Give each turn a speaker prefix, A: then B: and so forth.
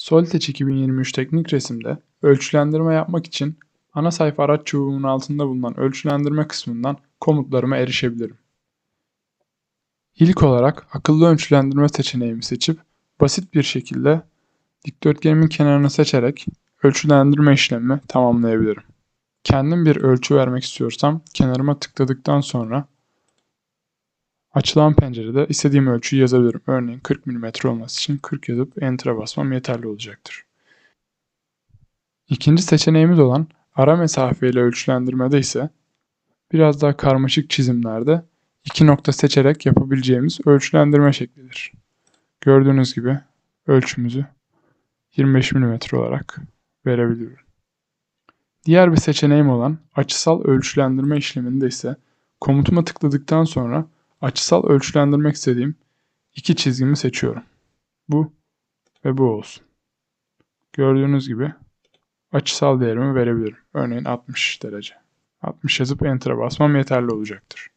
A: Solteç 2023 teknik resimde ölçülendirme yapmak için ana sayfa araç çubuğunun altında bulunan ölçülendirme kısmından komutlarıma erişebilirim. İlk olarak akıllı ölçülendirme seçeneğimi seçip basit bir şekilde dikdörtgenimin kenarını seçerek ölçülendirme işlemimi tamamlayabilirim. Kendim bir ölçü vermek istiyorsam kenarıma tıkladıktan sonra açılan pencerede istediğim ölçüyü yazabilirim. Örneğin 40 mm olması için 40 yazıp Enter'a basmam yeterli olacaktır. İkinci seçeneğimiz olan ara mesafeyle ölçülendirmede ise biraz daha karmaşık çizimlerde iki nokta seçerek yapabileceğimiz ölçülendirme şeklidir. Gördüğünüz gibi ölçümüzü 25 mm olarak verebiliyorum. Diğer bir seçeneğim olan açısal ölçülendirme işleminde ise komutuma tıkladıktan sonra açısal ölçülendirmek istediğim iki çizgimi seçiyorum. Bu ve bu olsun. Gördüğünüz gibi açısal değerimi verebilirim. Örneğin 60 derece. 60 yazıp Enter'a basmam yeterli olacaktır.